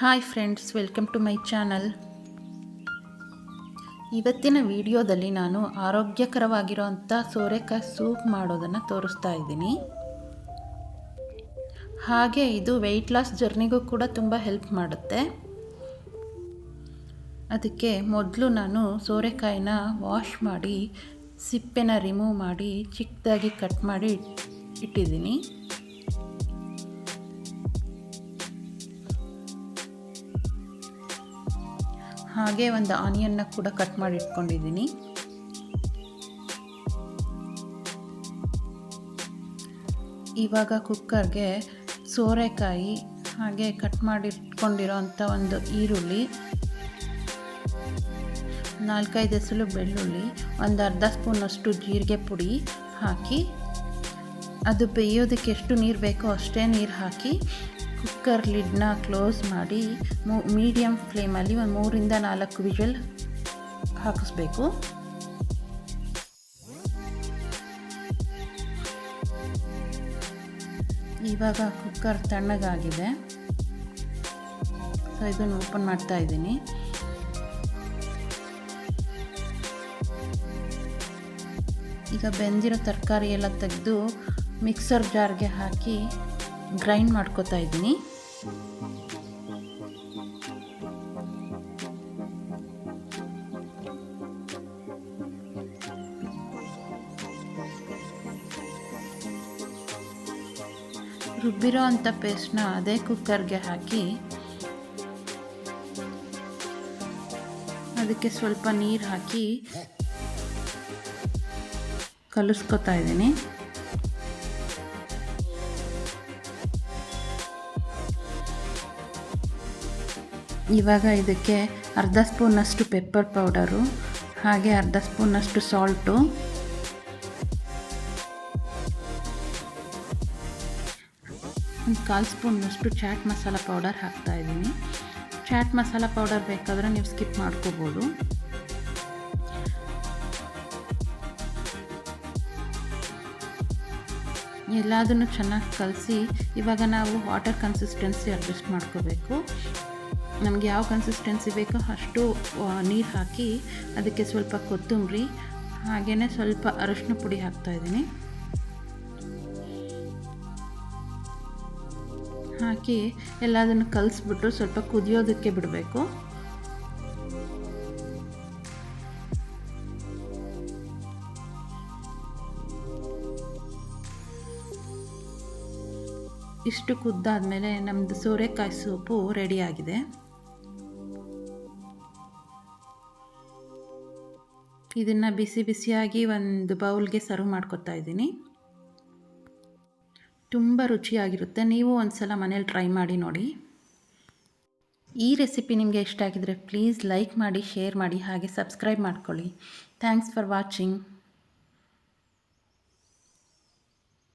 Hi friends welcome to my channel ಇವತ್ತಿನ ವಿಡಿಯೋದಲ್ಲಿ ನಾನು ಆರೋಗ್ಯಕರವಾಗಿರೋಂಥ ಸೋರೆಕಾಯಿ ಸೂಪ್ ಮಾಡೋದನ್ನು ತೋರಿಸ್ತಾ ಇದ್ದೀನಿ. ಹಾಗೆ ಇದು ವೆಯ್ಟ್ ಲಾಸ್ ಜರ್ನಿಗೂ ಕೂಡ ತುಂಬ ಹೆಲ್ಪ್ ಮಾಡುತ್ತೆ. ಅದಕ್ಕೆ ಮೊದಲು ನಾನು ಸೋರೆಕಾಯಿನ ವಾಶ್ ಮಾಡಿ, ಸಿಪ್ಪೆನ ರಿಮೂವ್ ಮಾಡಿ, ಚಿಕ್ಕದಾಗಿ ಕಟ್ ಮಾಡಿ ಇಟ್ಟಿದ್ದೀನಿ. ಹಾಗೆ ಒಂದು ಆನಿಯನ್ನ ಕೂಡ ಕಟ್ ಮಾಡಿ ಇಟ್ಕೊಂಡಿದ್ದೀನಿ. ಇವಾಗ ಕುಕ್ಕರ್ಗೆ ಸೋರೆಕಾಯಿ ಹಾಗೆ ಕಟ್ ಮಾಡಿ ಒಂದು ಈರುಳ್ಳಿ, ನಾಲ್ಕೈದು ಎಸಲು ಬೆಳ್ಳುಳ್ಳಿ, ಒಂದು ಅರ್ಧ ಸ್ಪೂನಷ್ಟು ಜೀರಿಗೆ ಪುಡಿ ಹಾಕಿ, ಅದು ಬೇಯೋದಕ್ಕೆ ಎಷ್ಟು ನೀರು ಬೇಕೋ ಅಷ್ಟೇ ನೀರು ಹಾಕಿ ಕುಕ್ಕರ್ ಲಿಡ್ನ ಕ್ಲೋಸ್ ಮಾಡಿ ಮೀಡಿಯಮ್ ಫ್ಲೇಮಲ್ಲಿ ಒಂದು ಮೂರಿಂದ ನಾಲ್ಕು ವಿಜಲ್ ಹಾಕಿಸ್ಬೇಕು. ಇವಾಗ ಕುಕ್ಕರ್ ತಣ್ಣಗಾಗಿದೆ. ಸೊ ಇದನ್ನು ಓಪನ್ ಮಾಡ್ತಾ ಇದ್ದೀನಿ. ಈಗ ಬೆಂದಿರೋ ತರಕಾರಿ ಎಲ್ಲ ತೆಗೆದು ಮಿಕ್ಸರ್ ಜಾರ್ಗೆ ಹಾಕಿ ಗ್ರೈಂಡ್ ಮಾಡ್ಕೋತಾ ಇದ್ದೀನಿ. ರುಬ್ಬಿರೋ ಅಂಥ ಪೇಸ್ಟ್ನ ಅದೇ ಕುಕ್ಕರ್ಗೆ ಹಾಕಿ ಅದಕ್ಕೆ ಸ್ವಲ್ಪ ನೀರು ಹಾಕಿ ಕಲಿಸ್ಕೊತಾ ಇದ್ದೀನಿ. ಇವಾಗ ಇದಕ್ಕೆ ಅರ್ಧ ಸ್ಪೂನಷ್ಟು ಪೆಪ್ಪರ್ ಪೌಡರು ಹಾಗೆ ಅರ್ಧ ಸ್ಪೂನಷ್ಟು ಸಾಲ್ಟು ಒಂದು ಕಾಲು ಸ್ಪೂನಷ್ಟು ಚಾಟ್ ಮಸಾಲ ಪೌಡರ್ ಹಾಕ್ತಾಯಿದ್ದೀನಿ ಚಾಟ್ ಮಸಾಲ ಪೌಡರ್ ಬೇಕಾದರೆ ನೀವು ಸ್ಕಿಪ್ ಮಾಡ್ಕೋಬೋದು. ಎಲ್ಲದನ್ನು ಚೆನ್ನಾಗಿ ಕಲಸಿ ಇವಾಗ ನಾವು ವಾಟರ್ ಕನ್ಸಿಸ್ಟೆನ್ಸಿ ಅಡ್ಜಸ್ಟ್ ಮಾಡ್ಕೋಬೇಕು. ನಮಗೆ ಯಾವ ಕನ್ಸಿಸ್ಟೆನ್ಸಿ ಬೇಕೋ ಅಷ್ಟು ನೀರು ಹಾಕಿ ಅದಕ್ಕೆ ಸ್ವಲ್ಪ ಕೊತ್ತಂಬರಿ ಹಾಗೇ ಸ್ವಲ್ಪ ಅರಶಿನ ಪುಡಿ ಹಾಕ್ತಾಯಿದ್ದೀನಿ ಹಾಕಿ ಎಲ್ಲದನ್ನು ಕಲಸ್ಬಿಟ್ಟು ಸ್ವಲ್ಪ ಕುದಿಯೋದಕ್ಕೆ ಬಿಡಬೇಕು. ಇಷ್ಟು ಕುದ್ದಾದಮೇಲೆ ನಮ್ಮದು ಸೋರೆಕಾಯಿ ಸೂಪು ರೆಡಿಯಾಗಿದೆ ಇದನ್ನು ಬಿಸಿ ಬಿಸಿಯಾಗಿ ಒಂದು ಬೌಲ್ಗೆ ಸರ್ವ್ ಮಾಡ್ಕೊತಾ ಇದ್ದೀನಿ. ತುಂಬ ರುಚಿಯಾಗಿರುತ್ತೆ. ನೀವು ಒಂದು ಸಲ ಮನೇಲಿ ಟ್ರೈ ಮಾಡಿ ನೋಡಿ. ಈ ರೆಸಿಪಿ ನಿಮಗೆ ಇಷ್ಟ ಆಗಿದರೆ ಪ್ಲೀಸ್ ಲೈಕ್ ಮಾಡಿ, ಶೇರ್ ಮಾಡಿ, ಹಾಗೆ ಸಬ್ಸ್ಕ್ರೈಬ್ ಮಾಡ್ಕೊಳ್ಳಿ. Thanks for watching.